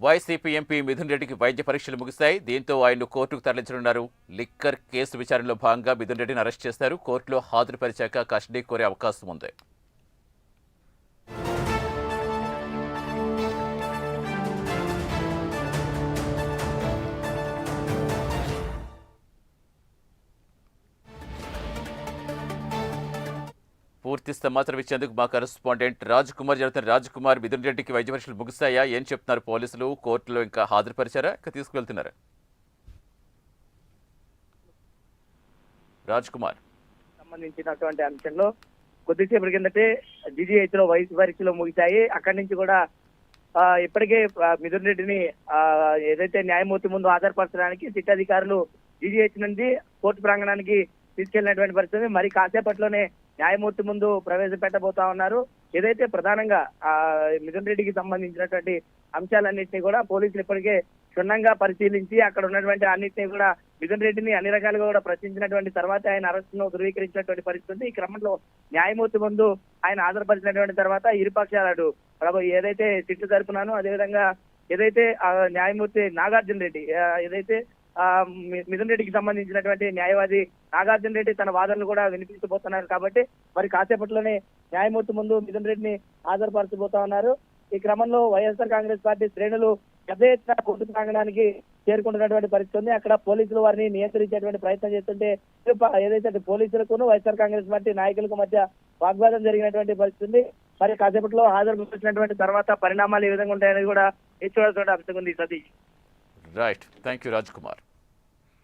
YCP MP Mithun రెడ్డికి వైద్య పరీక్షలు ముగిశాయి. దీంతో ఆయన్ను కోర్టుకు తరలించనున్నారు. లిక్కర్ కేసు విచారణలో భాగంగా మిథున్ రెడ్డిని అరెస్ట్ చేశారు. కోర్టులో హాజరుపరిచాక కస్టడీ కోరే అవకాశం ఉంది. పూర్తి సమాచారం ఇచ్చేందుకు మా కరెస్పాండెంట్ రాజ్ కుమార్ జరుగుతున్న రాజ్ కుమార్ మిథున్ రెడ్డికి వైద్య పరీక్షలు ముగిశాయా? ఏం చెప్తున్నారు పోలీసులు? కోర్టులో ఇంకా హాజరుపరిచారా? ఇంకా తీసుకువెళ్తున్నారా రాజ్ కుమార్ సంబంధించినటువంటి అంశంలో కొద్దిసేపటి కిందటే జీజీహెచ్లో వయసు పరీక్షలు ముగిశాయి. అక్కడి నుంచి కూడా ఇప్పటికే మిథున్ రెడ్డిని ఏదైతే న్యాయమూర్తి ముందు హాజరుపరచడానికి సిట్ అధికారులు జీజీహెచ్ నుండి కోర్టు ప్రాంగణానికి తీసుకెళ్ళినటువంటి పరిస్థితి మరి కాసేపట్లోనే న్యాయమూర్తి ముందు ప్రవేశపెట్టబోతా ఉన్నారు. ఏదైతే ప్రధానంగా ఆ మిథున్ రెడ్డికి సంబంధించినటువంటి అంశాలన్నింటినీ కూడా పోలీసులు ఇప్పటికే క్షుణ్ణంగా పరిశీలించి అక్కడ ఉన్నటువంటి అన్నింటినీ కూడా మిథున్ రెడ్డిని అన్ని రకాలుగా కూడా ప్రశ్నించినటువంటి తర్వాత ఆయన అరెస్టును ధృవీకరించినటువంటి పరిస్థితి ఈ క్రమంలో న్యాయమూర్తి ముందు ఆయన హాజరుపరిచినటువంటి తర్వాత ఇరుపక్షాలు ప్రభు ఏదైతే సిట్టు తరపునాను అదేవిధంగా ఏదైతే ఆ న్యాయమూర్తి నాగార్జున రెడ్డి ఏదైతే మిథున్ రెడ్డికి సంబంధించినటువంటి న్యాయవాది నాగార్జున రెడ్డి తన వాదనలు కూడా వినిపించబోతున్నారు కాబట్టి మరి కాసేపట్లోనే న్యాయమూర్తి ముందు మిథున్ రెడ్డిని హాజరుపరచబోతా ఉన్నారు. ఈ క్రమంలో వైఎస్ఆర్ కాంగ్రెస్ పార్టీ శ్రేణులు పెద్ద ఎత్తున కోర్టు ప్రాంగణానికి చేరుకుంటున్నటువంటి పరిస్థితి ఉంది. అక్కడ పోలీసులు వారిని నియంత్రించేటువంటి ప్రయత్నం చేస్తుంటే ఏదైతే పోలీసులకును పోలీసులకు వైఎస్ఆర్ కాంగ్రెస్ పార్టీ నాయకులకు మధ్య వాగ్వాదం జరిగినటువంటి పరిస్థితి ఉంది. మరి కాసేపట్లో హాజరుపరిచినటువంటి తర్వాత పరిణామాలు ఏ విధంగా ఉంటాయనేది కూడా చూడాల్సిన అంశం ఉంది Satish. Right thank you Raj Kumar